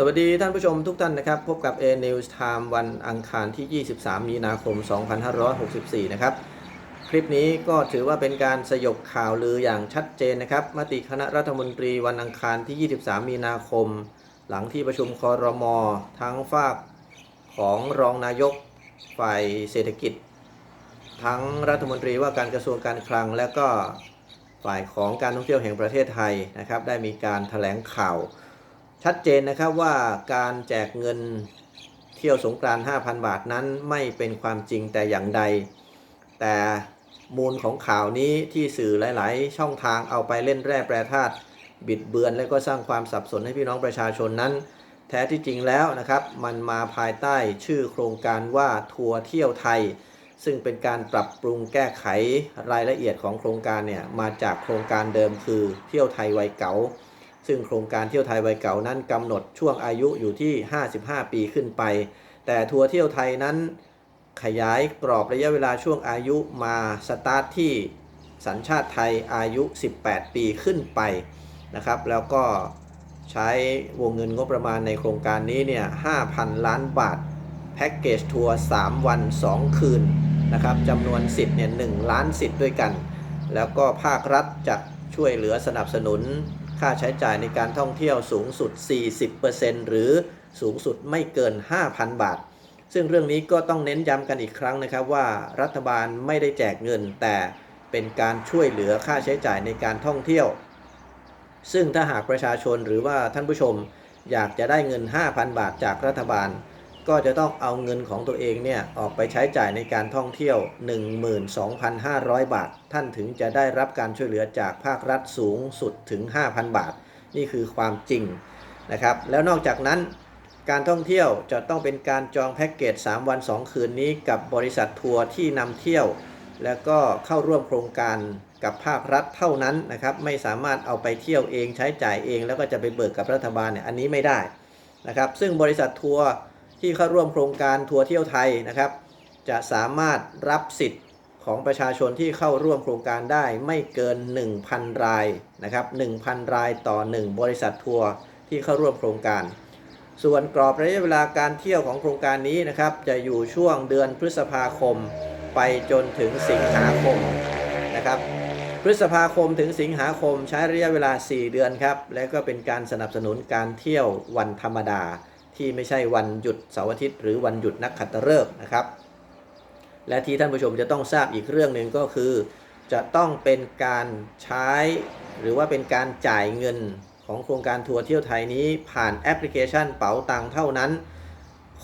สวัสดีท่านผู้ชมทุกท่านนะครับ พบกับ A News Time วันอังคารที่ 23 มีนาคม 2564 นะครับ คลิปนี้ก็ถือว่าเป็นการสยบข่าวลืออย่างชัดเจนนะครับ มติคณะรัฐมนตรีวันอังคารที่ 23 มีนาคม หลังที่ประชุมคอรมอทั้งฝากของรองนายกฝ่ายเศรษฐกิจ ทั้งรัฐมนตรีว่าการกระทรวงการคลัง และก็ฝ่ายของการท่องเที่ยวแห่งประเทศไทยนะครับ ได้มีการแถลงข่าว ชัดเจนนะครับว่าการแจกเงินเที่ยวสงกราน5,000 บาทนั้นไม่เป็นความจริงแต่อย่างใด แต่มูลของข่าวนี้ที่สื่อหลาย ๆ ช่องทางเอาไปเล่นแร่แปรธาตุบิดเบือนและก็สร้างความสับสนให้พี่น้องประชาชนนั้น แท้ที่จริงแล้วนะครับ มันมาภายใต้ชื่อโครงการว่าทัวร์เที่ยวไทย ซึ่งเป็นการปรับปรุงแก้ไขรายละเอียดของโครงการเนี่ยมาจากโครงการเดิมคือเที่ยวไทยไวเก๋า ซึ่งโครงการเที่ยวไทยวัยเก่านั้นกำหนดช่วงอายุอยู่ที่ 55 ปีขึ้นไป แต่ทัวร์เที่ยวไทยนั้นขยายกรอบระยะเวลาช่วงอายุมาสตาร์ทที่สัญชาติไทยอายุ 18 ปีขึ้นไปนะครับ แล้วก็ใช้วงเงินงบประมาณในโครงการนี้เนี่ย 5,000 ล้านบาท แพ็กเกจทัวร์ 3 วัน 2 คืนนะครับจำนวนสิทธิ์เนี่ย 1 ล้านสิทธิ์ด้วยกัน แล้วก็ภาครัฐจะช่วยเหลือสนับสนุน ค่าใช้จ่ายในการท่องเที่ยวสูงสุด 40%หรือสูงสุดไม่เกิน 5,000 บาท ซึ่งเรื่องนี้ก็ต้องเน้นย้ำกันอีกครั้งนะครับว่ารัฐบาลไม่ได้แจกเงิน แต่เป็นการช่วยเหลือค่าใช้จ่ายในการท่องเที่ยว ซึ่งถ้าหากประชาชนหรือว่าท่านผู้ชมอยากจะได้เงิน 5,000 บาทจากรัฐบาล ก็จะต้องเอาเงินของตัวเองเนี่ยออกไปใช้จ่ายในการท่องเที่ยว 12,500 บาท ท่านถึงจะได้รับการช่วยเหลือจากภาครัฐสูงสุดถึง 5,000 บาท นี่คือความจริงนะครับ แล้วนอกจากนั้นการท่องเที่ยวจะต้องเป็นการจองแพ็กเกจ 3 วัน 2 คืนนี้กับบริษัททัวร์ที่นำเที่ยว แล้วก็เข้าร่วมโครงการกับภาครัฐเท่านั้นนะครับ ไม่สามารถเอาไปเที่ยวเองใช้จ่ายเอง แล้วก็จะไปเบิกกับรัฐบาลเนี่ยอันนี้ไม่ได้นะครับ ซึ่งบริษัททัวร์ ที่เข้าร่วมโครงการทัวร์เที่ยวไทยนะครับ จะสามารถรับสิทธิ์ของประชาชนที่เข้าร่วมโครงการได้ไม่เกิน 1,000 รายนะครับ1,000 รายต่อ 1 บริษัททัวร์ที่เข้าร่วมโครงการ ส่วนกรอบระยะเวลาการเที่ยวของโครงการนี้นะครับ จะอยู่ช่วงเดือนพฤษภาคม ไปจนถึงสิงหาคมนะครับ พฤษภาคมถึงสิงหาคมใช้ระยะเวลา 4 เดือนครับ และก็เป็นการสนับสนุนการเที่ยววันธรรมดา ที่ไม่ใช่วันหยุดเสาร์อาทิตย์ หรือวันหยุดนักขัตฤกษ์นะครับ และที่ท่านผู้ชมจะต้องทราบอีกเรื่องหนึ่งก็คือ จะต้องเป็นการใช้ หรือว่าเป็นการจ่ายเงินของโครงการทัวร์เที่ยวไทยนี้ผ่านแอปพลิเคชันเป๋าตังเท่านั้น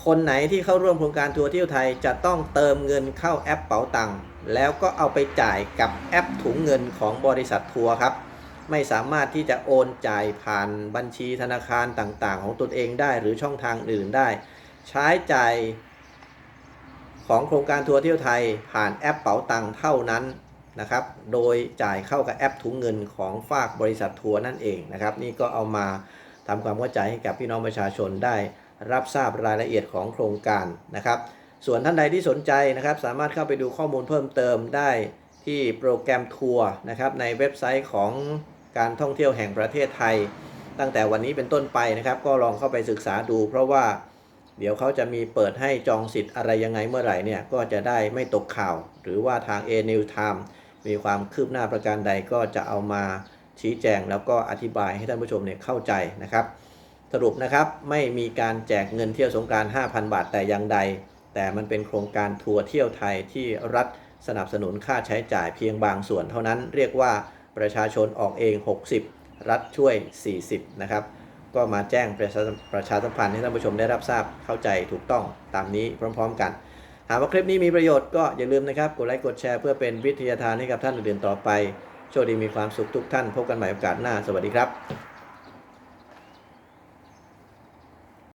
คนไหนที่เข้าร่วมโครงการทัวร์เที่ยวไทยจะต้องเติมเงินเข้าแอปเป๋าตังแล้วก็เอาไปจ่ายกับแอปถุงเงินของบริษัททัวร์ครับ ไม่สามารถที่จะโอนจ่ายผ่านบัญชีธนาคารต่างๆ ของตนเองได้หรือช่องทางอื่นได้ ใช้จ่ายของโครงการทัวร์เที่ยวไทยผ่านแอปเป๋าตังเท่านั้นนะครับ โดยจ่ายเข้ากับแอปถุงเงินของฝากบริษัททัวร์นั่นเองนะครับ นี่ก็เอามาทำความเข้าใจให้กับพี่น้องประชาชนได้ รับทราบรายละเอียดของโครงการนะครับ ส่วนท่านใดที่สนใจนะครับ สามารถเข้าไปดูข้อมูลเพิ่มเติมได้ที่โปรแกรมทัวร์นะครับในเว็บไซต์ของ การท่องเที่ยวแห่งประเทศไทย ตั้งแต่วันนี้เป็นต้นไปนะครับ ก็ลองเข้าไปศึกษาดู เพราะว่าเดี๋ยวเขาจะมีเปิดให้จองสิทธิ์อะไรยังไงเมื่อไหร่เนี่ยก็จะได้ไม่ตกข่าว หรือว่าทาง A New Time มีความคืบหน้าประการใดก็จะเอามาชี้แจงแล้วก็อธิบายให้ท่านผู้ชมเนี่ยเข้าใจนะครับ สรุปนะครับไม่มีการแจกเงินเที่ยวสงกานต์5,000 บาทแต่อย่างใด แต่มันเป็นโครงการทัวร์เที่ยวไทยที่รัฐสนับสนุนค่าใช้จ่ายเพียงบางส่วนเท่านั้น เรียกว่า ประชาชนออกเอง 60 รัฐช่วย 40 นะครับ ก็มาแจ้งประชาประชาสัมพันธ์ให้ท่านผู้ชมได้รับทราบเข้าใจถูกต้องตามนี้พร้อม ๆ กัน หากว่าคลิปนี้มีประโยชน์ก็อย่าลืมนะครับ กดไลค์กดแชร์เพื่อเป็นวิทยาทานให้กับท่านอื่นๆต่อไป โชคดีมีความสุขทุกท่าน พบกันใหม่โอกาสหน้า สวัสดีครับ